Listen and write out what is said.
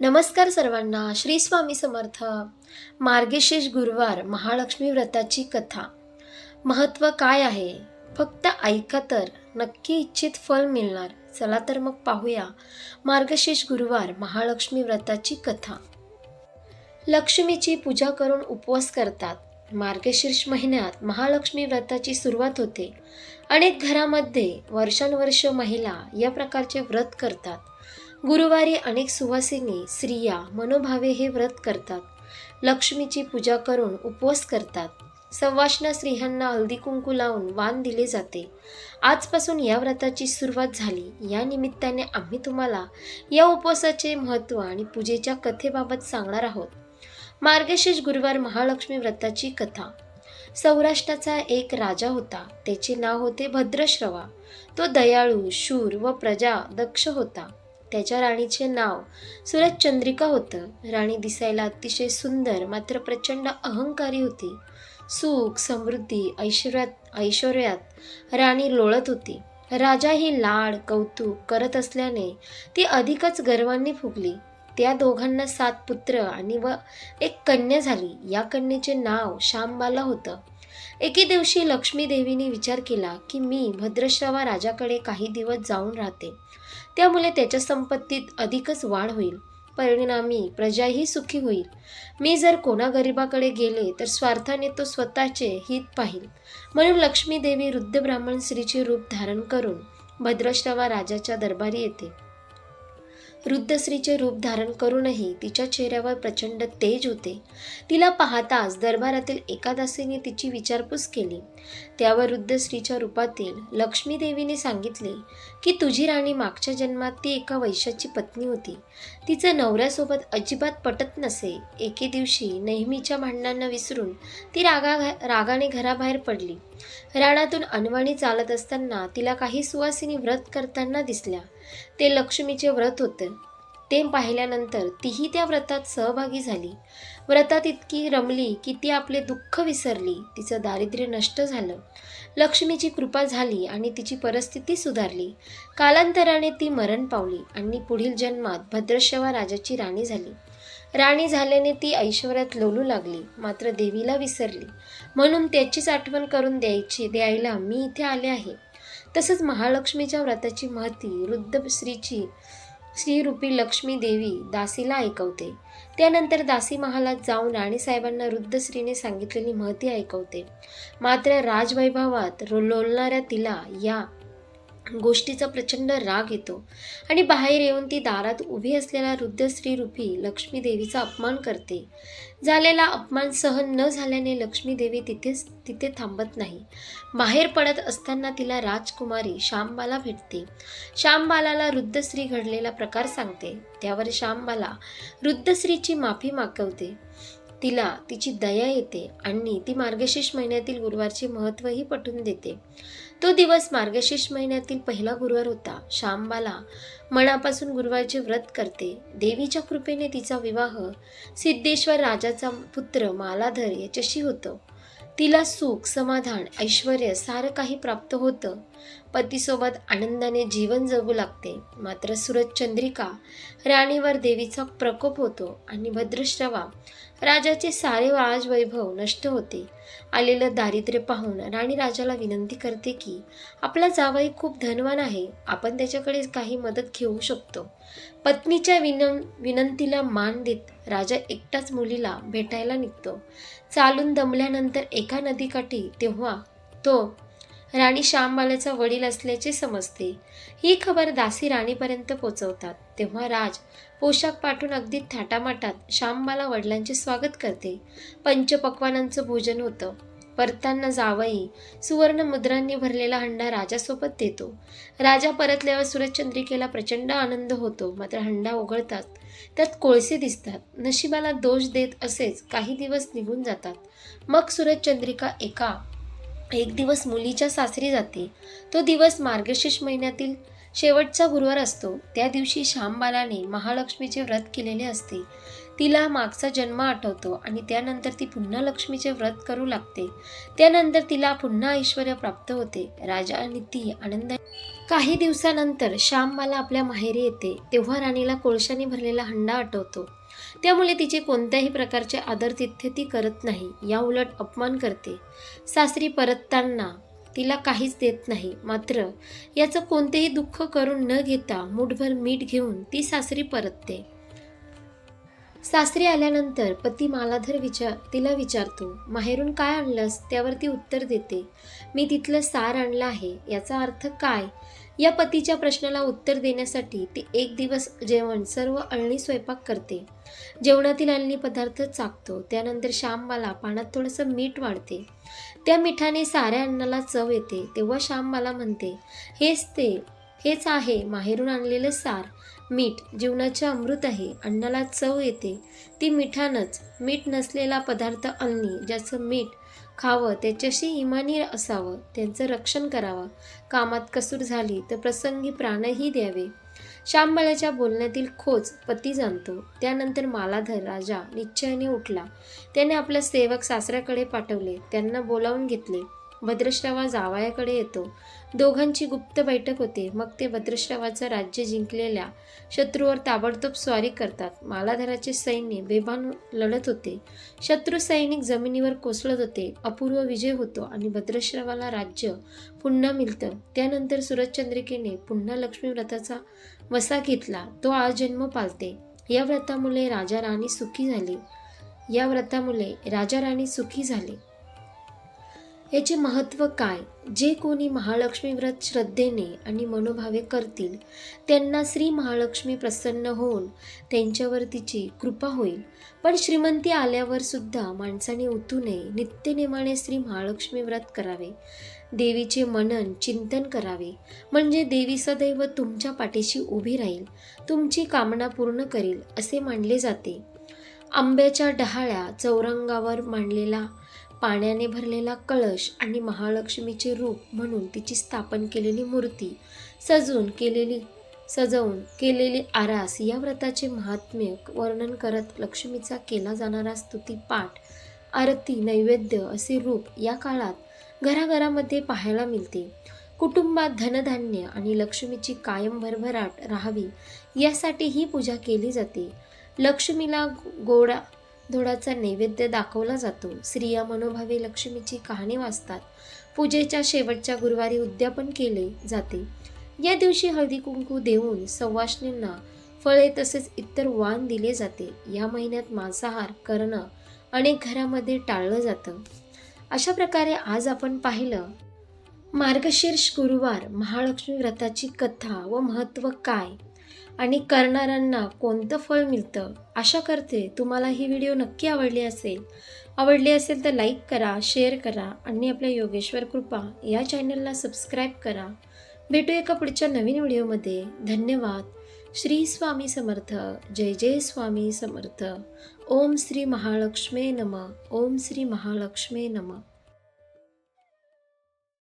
नमस्कार सर्वांना श्री स्वामी समर्थ. मार्गशीर्ष गुरुवार महालक्ष्मी व्रताची कथा. महत्त्व काय आहे? फक्त ऐका तर नक्की इच्छित फल मिळणार. चला तर मग पाहूया मार्गशीर्ष गुरुवार महालक्ष्मी व्रताची कथा. लक्ष्मीची पूजा करून उपवास करतात. मार्गशीर्ष महिन्यात महालक्ष्मी व्रताची सुरुवात होते. अनेक घरामध्ये वर्षानुवर्ष महिला या प्रकारचे व्रत करतात. गुरुवारी अनेक सुवासिनी स्त्रिया मनोभावे हे व्रत करतात. लक्ष्मीची पूजा करून उपवास करतात. सवाष्ण स्त्रियांना हळदी कुंकू लावून वाण दिले जाते. आजपासून या व्रताची सुरुवात झाली. या निमित्ताने आम्ही तुम्हाला या उपवासाचे महत्त्व आणि पूजेच्या कथेबाबत सांगणार आहोत. मार्गशीर्ष गुरुवार महालक्ष्मी व्रताची कथा. सौराष्ट्राचा एक राजा होता. त्याचे नाव होते भद्रश्रवा. तो दयाळू शूर व प्रजा दक्ष होता. त्याच्या राणीचे नाव सूरजचंद्रिका होतं. राणी दिसायला अतिशय सुंदर मात्र प्रचंड अहंकारी होती. सुख समृद्धी ऐश्वर्यात ऐश्वर्यात राणी लोळत होती. राजा ही लाड कौतुक करत असल्याने ती अधिकच गर्वांनी फुगली. त्या दोघांना सात पुत्र आणि व एक कन्या झाली. या कन्येचे नाव श्यामबाला होतं. एके दिवशी लक्ष्मी देवीने विचार केला की मी भद्रश्रवा राजाकडे काही दिवस जाऊन राहते. त्यामुळे त्याच्या संपत्तीत अधिकच वाढ होईल. परिणामी प्रजाही सुखी होईल. मी जर कोणा गरिबाकडे गेले तर स्वार्थाने तो स्वतःचे हित पाहिल. म्हणून लक्ष्मी देवी वृद्ध ब्राह्मण स्त्रीचे रूप धारण करून भद्रश्रवा राजाच्या दरबारी येते. वृद्ध स्त्रीचे रूप धारण करूनही तिच्या चेहऱ्यावर प्रचंड तेज होते. तिला पाहताच दरबारातील एकादासीने तिची विचारपूस केली. त्यावर वृद्ध स्त्रीच्या रूपातील लक्ष्मीदेवीने सांगितले की तुझी राणी मागच्या जन्मात ती एका वैश्याची पत्नी होती. तिचं नवऱ्यासोबत अजिबात पटत नसे. एके दिवशी नेहमीच्या भांडणांना विसरून ती रागा रागाने घराबाहेर पडली. रानातून अनवाणी चालत असताना तिला काही सुवासिनी व्रत करताना दिसल्या. ते लक्ष्मीचे व्रत होते. ते पाहिल्यानंतर तीही त्या व्रतात सहभागी झाली. व्रतात इतकी रमली की ती आपले दुःख विसरली. तिचं दारिद्र्य नष्ट झालं. लक्ष्मीची कृपा झाली आणि तिची परिस्थिती सुधारली. कालांतराने ती मरण पावली आणि पुढील जन्मात भद्रशवा राजाची राणी झाली. राणी झाल्याने ती ऐश्वर्यात लोलू लागली मात्र देवीला विसरली. म्हणून त्याचीच आठवण करून द्यायची द्यायला मी इथे आले आहे. तसंच महालक्ष्मीच्या व्रताची महती वृद्ध स्त्रीची श्रीरूपी लक्ष्मी देवी दासीला ऐकवते. त्यानंतर दासी महालात जाऊन राणीसाहेबांना वृद्ध स्त्रीने सांगितलेली महती ऐकवते. मात्र राजवैभवात लोलणाऱ्या तिला या गोष्टीचा प्रचंड राग येतो. आणि बाहेर येऊन ती दारात उभी असलेल्या वृद्ध स्त्रीरूपी लक्ष्मीदेवीचा अपमान करते. झालेला अपमान सहन न झाल्याने लक्ष्मीदेवी तिथेच तिथे थांबत नाही. बाहेर पडत असताना तिला राजकुमारी श्यामबाला भेटते. श्यामबालाला वृद्ध स्त्री घडलेला प्रकार सांगते. त्यावर श्यामबाला वृद्ध स्त्रीची माफी मागवते. तिला तिची दया येते आणि ती मार्गशीर्ष महिन्यातील गुरुवारचे महत्त्वही पटवून देते. तो दिवस मार्गशीर्ष महिन्यातील पहिला गुरुवार होता. श्यामबाला मनापासून गुरुवारचे व्रत करते. देवीच्या कृपेने तिचा विवाह सिद्धेश्वर राजाचा पुत्र मालाधर याच्याशी होतो. तिला सुख समाधान ऐश्वर सारं काही प्राप्त होतं. पतीसोबत आनंदाने जीवन जगू लागते. मात्र सूरज चंद्रिका राणीवर देवीचा प्रकोप होतो आणि भद्रश्रवा राजाचे सारे राजवैभव नष्ट होते. आलेलं दारिद्र्य पाहून राणी राजाला विनंती करते की आपला जावई खूप धनवान आहे आपण त्याच्याकडे काही मदत घेऊ शकतो. पत्नीच्या विनं विनंतीला मान देत राजा एकटाच मुलीला भेटायला निघतो. चालून दमल्यानंतर एका नदीकाठी तेव्हा तो राणी श्यामबालाचा वडील असल्याचे समजते. ही खबर दासी राणीपर्यंत पोचवतात. तेव्हा राज पोशाख पाठवून अगदी थाटामाटात श्यामबाला वडिलांचे स्वागत करते. पंचपक्वानांचं भोजन होतं. परताना जावई सुवर्ण मुद्रांनी भरलेला हंडा राजासोबत देतो. राजा परतल्यावर सुरजचंद्रिकेला प्रचंड आनंद होतो. मात्र हंडा उघडतात. त्यात कोळसे दिसतात. नशिबाला दोष देत असेच काही दिवस निघून जातात. मग सूरजचंद्रिका एका एक दिवस मुलीच्या सासरी जाते. तो दिवस मार्गशीर्ष महिन्यातील शेवटचा गुरुवार असतो. त्या दिवशी श्यामबालाने महालक्ष्मीचे व्रत केलेले असते. तिला मागचा जन्म आठवतो आणि त्यानंतर ती पुन्हा लक्ष्मीचे व्रत करू लागते. त्यानंतर तिला पुन्हा ऐश्वर प्राप्त होते. राजा आणि ती आनंद काही दिवसानंतर श्यामबाला आपल्या माहेरी येते. तेव्हा राणीला कोळशाने भरलेला हंडा आठवतो. त्यामुळे तिचे कोणत्याही प्रकारचे आदर तिथे ती करत नाही या उलट अपमान करते. सासरी परतताना तिला काहीच देत नाही मात्र याचं कोणतेही दुःख करून न घेता मुठभर मीठ घेऊन ती सासरी परतते. सासरी आल्यानंतर पती मालाधर विचार तिला विचारतो माहेरून काय आणलंस? त्यावर ती उत्तर देते मी तिथलं सार आणलं आहे याचा अर्थ काय? या पतीच्या प्रश्नाला उत्तर देण्यासाठी ती एक दिवस जेवण सर्व अळणी स्वयंपाक करते. जेवणातील अळणी पदार्थ चाकतो. त्यानंतर श्यामबाला पाण्यात थोडंसं मीठ वाढते. त्या मिठाने साऱ्या अन्नाला चव येते. तेव्हा श्यामबाला म्हणते हेच ते हेच आहे. माहेरून आणलेलं सार मीठ जीवनाचे अमृत आहे. अन्नाला चव येते. ती मिठानंच मीठ नसलेला पदार्थ अल्नी ज्याचं मीठ खावं त्याच्याशी इमानी असावं त्यांचं रक्षण करावं. कामात कसूर झाली तर प्रसंगी प्राणही द्यावे. श्यामबाळ्याच्या बोलण्यातील खोच पती जाणतो. त्यानंतर मालाधर राजा निश्चयाने उठला. त्याने आपल्या सेवक सासऱ्याकडे पाठवले. त्यांना बोलावून घेतले. भद्रश्रावा जावयाकडे येतो. दोघांची गुप्त बैठक होते. मग ते भद्रश्रावाचं राज्य जिंकलेल्या शत्रूवर ताबडतोब स्वारी करतात. मालाधराचे सैन्य बेभान लढत होते. शत्रू सैनिक जमिनीवर कोसळत होते. अपूर्व विजय होतो आणि भद्रश्रावाला राज्य पुन्हा मिळतं. त्यानंतर सुरजचंद्रिकेने पुन्हा लक्ष्मी व्रताचा वसा घेतला. तो आज जन्म पालते. या व्रतामुळे राजा राणी सुखी झाली. या व्रतामुळे राजा राणी सुखी झाले. याचे महत्त्व काय? जे कोणी महालक्ष्मी व्रत श्रद्धेने आणि मनोभावे करतील त्यांना श्री महालक्ष्मी प्रसन्न होऊन त्यांच्यावर तिची कृपा होईल. पण श्रीमंती आल्यावर सुद्धा माणसाने उतू नये नित्यनेमाने श्री महालक्ष्मी व्रत करावे. देवीचे मनन चिंतन करावे. म्हणजे देवी सदैव तुमच्या पाठीशी उभी राहील. तुमची कामना पूर्ण करील असे मानले जाते. आंब्याच्या डहाळ्या चौरंगावर मांडलेला पाण्याने भरलेला कळश आणि महालक्ष्मीचे रूप म्हणून तिची स्थापन केलेली मूर्ती सजून केलेली सजवून केलेली आरास या व्रताचे महात्म्य वर्णन करत लक्ष्मीचा केला जाणारा स्तुती पाठ आरती नैवेद्य असे रूप या काळात घराघरामध्ये पाहायला मिळते. कुटुंबात धनधान्य आणि लक्ष्मीची कायम भरभराट राहावी यासाठी ही पूजा केली जाते. लक्ष्मीला गोडा धोडाचा नैवेद्य दाखवला जातो. स्त्रिया मनोभावे लक्ष्मीची कहाणी वाचतात. पूजेच्या शेवटच्या गुरुवारी उद्यापन केले जाते. या दिवशी हळदी कुंकू देऊन सवाष्णींना फळे तसेच इतर वाण दिले जाते. या महिन्यात मांसाहार करणं अनेक घरामध्ये टाळलं जातं. अशा प्रकारे आज आपण पाहिलं मार्गशीर्ष गुरुवार महालक्ष्मी व्रताची कथा व महत्त्व काय? आणि करणाऱ्यांना कोणतं फळ मिळतं आशा करते तुम्हाला ही व्हिडिओ नक्की आवडली असेल. आवडली असेल तर लाईक करा शेअर करा आणि आपल्या योगेश्वर कृपा या चॅनलला सबस्क्राईब करा. भेटू एका पुढच्या नवीन व्हिडिओमध्ये. धन्यवाद. श्री स्वामी समर्थ. जय जय स्वामी समर्थ. ओम श्री महालक्ष्मे नम. ओम श्री महालक्ष्मे नम.